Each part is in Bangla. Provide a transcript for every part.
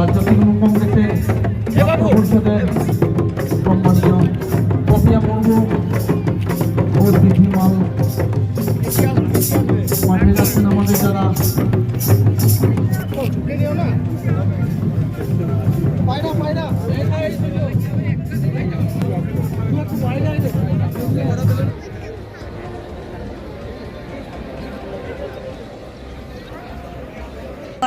রাজ্য তৃণমূল কংগ্রেসের ছাত্র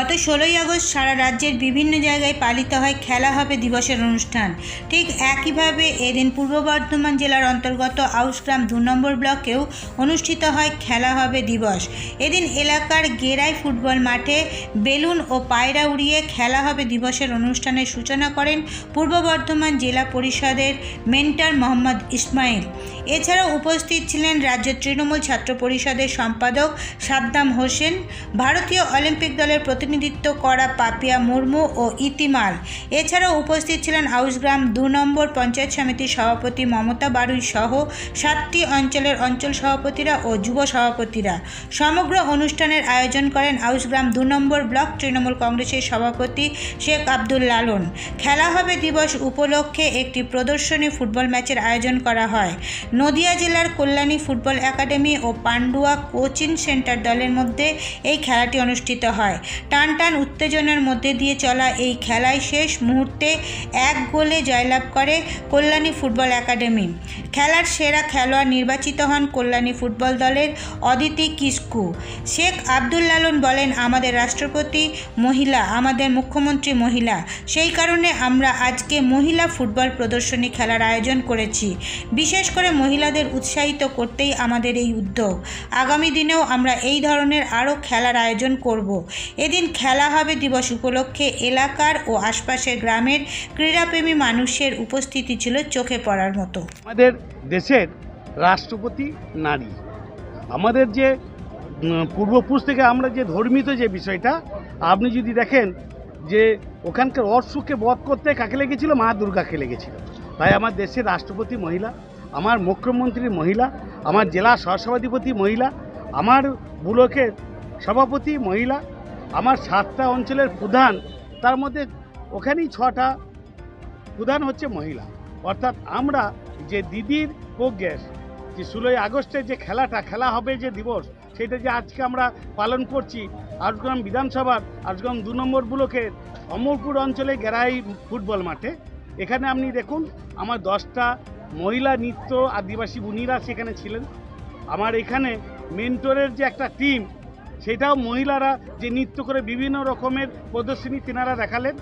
গত ষোলোই আগস্ট সারা রাজ্যের বিভিন্ন জায়গায় পালিত হয় খেলা হবে দিবসের অনুষ্ঠান। ঠিক একইভাবে এদিন পূর্ব বর্ধমান জেলার অন্তর্গত আউসগ্রাম দু নম্বর ব্লকেও অনুষ্ঠিত হয় খেলা হবে দিবস। এদিন এলাকার গেরাই ফুটবল মাঠে বেলুন ও পায়রা উড়িয়ে খেলা হবে দিবসের অনুষ্ঠানের সূচনা করেন পূর্ব বর্ধমান জেলা পরিষদের মেন্টার মোহাম্মদ ইসমাইল। এছাড়াও উপস্থিত ছিলেন রাজ্য তৃণমূল ছাত্র পরিষদের সম্পাদক সাদ্দাম হোসেন, ভারতীয় অলিম্পিক দলের প্রতিনিধিত্ব করা পাপিয়া মুর্মু ও ইতিমাল। এছাড়াও উপস্থিত ছিলেন আউসগ্রাম দু নম্বর পঞ্চায়েত সমিতির সভাপতি মমতা বারুই সহ সাতটি অঞ্চলের অঞ্চল সভাপতিরা ও যুব সভাপতিরা। সমগ্র অনুষ্ঠানের আয়োজন করেন আউসগ্রাম দু নম্বর ব্লক তৃণমূল কংগ্রেসের সভাপতি শেখ আব্দুল লালন। খেলা হবে দিবস উপলক্ষে একটি প্রদর্শনী ফুটবল ম্যাচের আয়োজন করা হয়। নদিয়া জেলার কল্যাণী ফুটবল একাডেমি ও পান্ডুয়া কোচিং সেন্টার দলের মধ্যে এই খেলাটি অনুষ্ঠিত হয়। টান টান উত্তেজনার মধ্যে দিয়ে চলা এই খেলায় শেষ মুহূর্তে এক গোলে জয়লাভ করে কল্যাণী ফুটবল একাডেমি। খেলার সেরা খেলোয়াড় নির্বাচিত হন কল্যাণী ফুটবল দলের অদিতি কিস্কু শেখ আব্দুল লালন বলেন, আমাদের রাষ্ট্রপতি মহিলা, আমাদের মুখ্যমন্ত্রী মহিলা, সেই কারণে আমরা আজকে মহিলা ফুটবল প্রদর্শনী খেলার আয়োজন করেছি। বিশেষ করে মহিলাদের উৎসাহিত করতেই আমাদের এই উদ্যোগ। আগামী দিনেও আমরা এই ধরনের আরও খেলার আয়োজন করব। এদিন খেলা হবে দিবস উপলক্ষে এলাকার ও আশপাশের গ্রামের ক্রীড়াপ্রেমী মানুষের উপস্থিতি ছিল চোখে পড়ার মতো। আমাদের দেশের রাষ্ট্রপতি নারী। আমাদের যে পূর্বপুরুষ থেকে আমরা যে ধর্মিত যে বিষয়টা, আপনি যদি দেখেন যে ওখানকার অর্শকে বধ করতে কাকে লেগেছিল? মা দুর্গাকে লেগেছিল। তাই আমার দেশের রাষ্ট্রপতি মহিলা, আমার মুখ্যমন্ত্রী মহিলা, আমার জেলা সহসভাধিপতি মহিলা, আমার ব্লকের সভাপতি মহিলা আমার সাতটা অঞ্চলের প্রধান, তার মধ্যে ওখানেই ছটা প্রধান হচ্ছে মহিলা। অর্থাৎ আমরা যে দিদির প্রজ্ঞাস যে ষোলোই আগস্টে যে খেলাটা, খেলা হবে যে দিবস, সেটা যে আজকে আমরা পালন করছি আজগ্রাম বিধানসভার আজগ্রাম দু নম্বর ব্লকের অমরপুর অঞ্চলে গেরাই ফুটবল মাঠে। এখানে আপনি দেখুন, আমার দশটা মহিলা নৃত্য আদিবাসী বুনিরা সেখানে ছিলেন। আমার এখানে মেন্টরের যে একটা টিম সেটাও মহিলারা যে নৃত্য করে বিভিন্ন রকমের প্রদর্শনী তেনারা দেখালেন।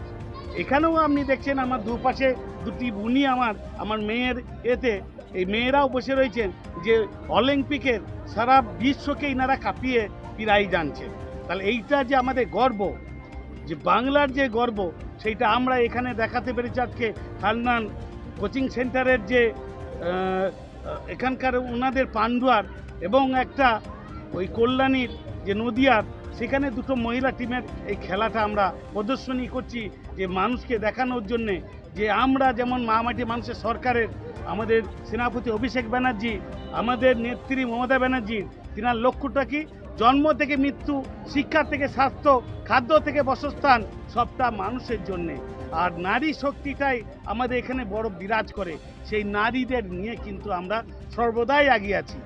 এখানেও আপনি দেখছেন আমার দুপাশে দুটি বুনি আমার আমার মেয়ের এতে। এই মেয়েরাও বসে রয়েছেন যে অলিম্পিকের সারা বিশ্বকে ইনারা কাঁপিয়ে প্রায় জানছে তাহলে এইটা যে আমাদের গর্ব, যে বাংলার যে গর্ব, সেইটা আমরা এখানে দেখাতে পেরেছি আজকে হান্নান কোচিং সেন্টারের যে এখানকার ওনাদের পান্ডুয়ার এবং একটা ওই কল্যাণীর যে নদিয়ার, সেখানে দুটো মহিলা টিমের এই খেলাটা আমরা প্রদর্শনী করছি, যে মানুষকে দেখানোর জন্যে, যে আমরা যেমন মামাটি মানুষের সরকারের, আমাদের সেনাপতি অভিষেক ব্যানার্জি, আমাদের নেত্রী মমতা ব্যানার্জির তিনার লক্ষ্যটা কি? জন্ম থেকে মৃত্যু, শিক্ষা থেকে স্বাস্থ্য, খাদ্য থেকে বাসস্থান, সবটা মানুষের জন্যে। আর নারী শক্তিটাই আমাদের এখানে বড় বিরাজ করে। সেই নারীদের নিয়ে কিন্তু আমরা সর্বদাই এগিয়ে আছি।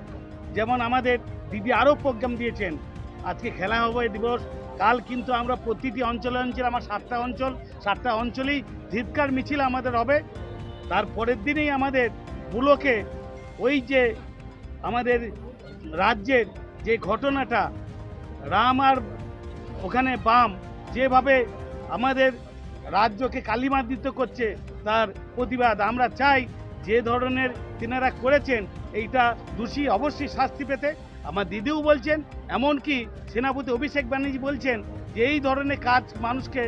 যেমন আমাদের দিদি আরও প্রোগ্রাম দিয়েছেন আজকে খেলা হবে দিবস। কাল কিন্তু আমরা প্রতিটি অঞ্চলে অঞ্চলে, আমার সাতটা অঞ্চল, সাতটা অঞ্চলেই ধিৎকার মিছিল আমাদের হবে। তারপরের দিনেই আমাদের বুলোকে ওই যে আমাদের রাজ্যের যে ঘটনাটা, রাম আর ওখানে বাম, যেভাবে আমাদের রাজ্যকে কালিমাদিত করছে, তার প্রতিবাদ আমরা চাই। যে ধরনের তিনারা করেছেন, এইটা দোষী অবশ্যই শাস্তি পেতে। আমার দিদিও বলছেন, এমনকি সেনাপতি অভিষেক ব্যানার্জি বলছেন যে এই ধরনের কাজ মানুষকে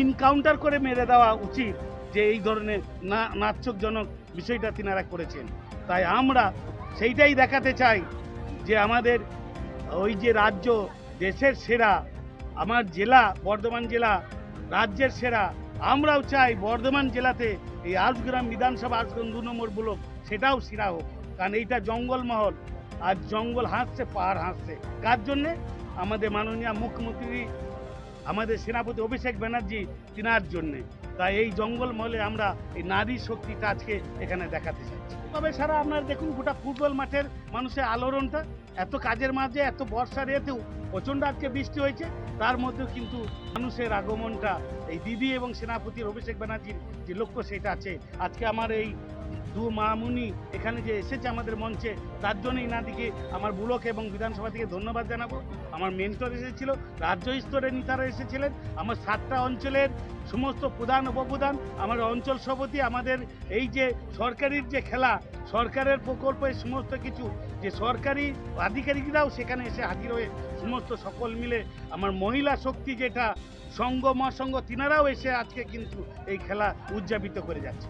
ইনকাউন্টার করে মেরে দেওয়া উচিত, যে এই ধরনের না, নাচ্ছকজনক বিষয়টা তিনারা করেছেন। তাই আমরা সেইটাই দেখাতে চাই যে আমাদের ওই যে রাজ্য দেশের সেরা, আমার জেলা, বর্ধমান জেলা, রাজ্যের সেরা, আমরাও চাই বর্ধমান জেলাতে এই আজগ্রাম বিধানসভা আজগ্রাম দু নম্বর ব্লক, সেটাও সেরা হোক। কারণ এইটা জঙ্গলমহল আর জঙ্গল হাসছে, পাহাড় হাসছে। কার জন্যে? আমাদের মাননীয় মুখ্যমন্ত্রী, আমাদের সেনাপতি অভিষেক ব্যানার্জি, তিনার জন্যে। তাই এই জঙ্গলমহলে আমরা এই নারী শক্তিটা আজকে এখানে দেখাতে চাচ্ছি। তবে সারা আপনারা দেখুন, গোটা ফুটবল মাঠের মানুষের আলোড়নটা, এত কাজের মাঝে, এত বর্ষার এতেও প্রচণ্ড আজকে বৃষ্টি হয়েছে। তার মধ্যেও কিন্তু মানুষের আগমনটা, এই দিদি এবং সেনাপতির অভিষেক ব্যানার্জির যে লক্ষ্য, সেটা আছে। আজকে আমার এই দু মামুনি এখানে যে এসেছে আমাদের মঞ্চে, তার জন্যই নাদিকে আমার ব্লক এবং বিধানসভা থেকে ধন্যবাদ জানাব। আমার মেন্টর এসেছিল, রাজ্য স্তরের নেতারা এসেছিলেন, আমার সাতটা অঞ্চলের সমস্ত প্রধান, উপপ্রধান, আমার অঞ্চল সভাপতি, আমাদের এই যে সরকারির যে খেলা, সরকারের প্রকল্পের সমস্ত কিছু, যে সরকারি আধিকারিকরাও সেখানে এসে হাজির হয়ে সমস্ত সকল মিলে আমার মহিলা শক্তি যেটা, সঙ্গ, মহাসঙ্গ, তিনারাও এসে আজকে কিন্তু এই খেলা উদযাপিত করে যাচ্ছে।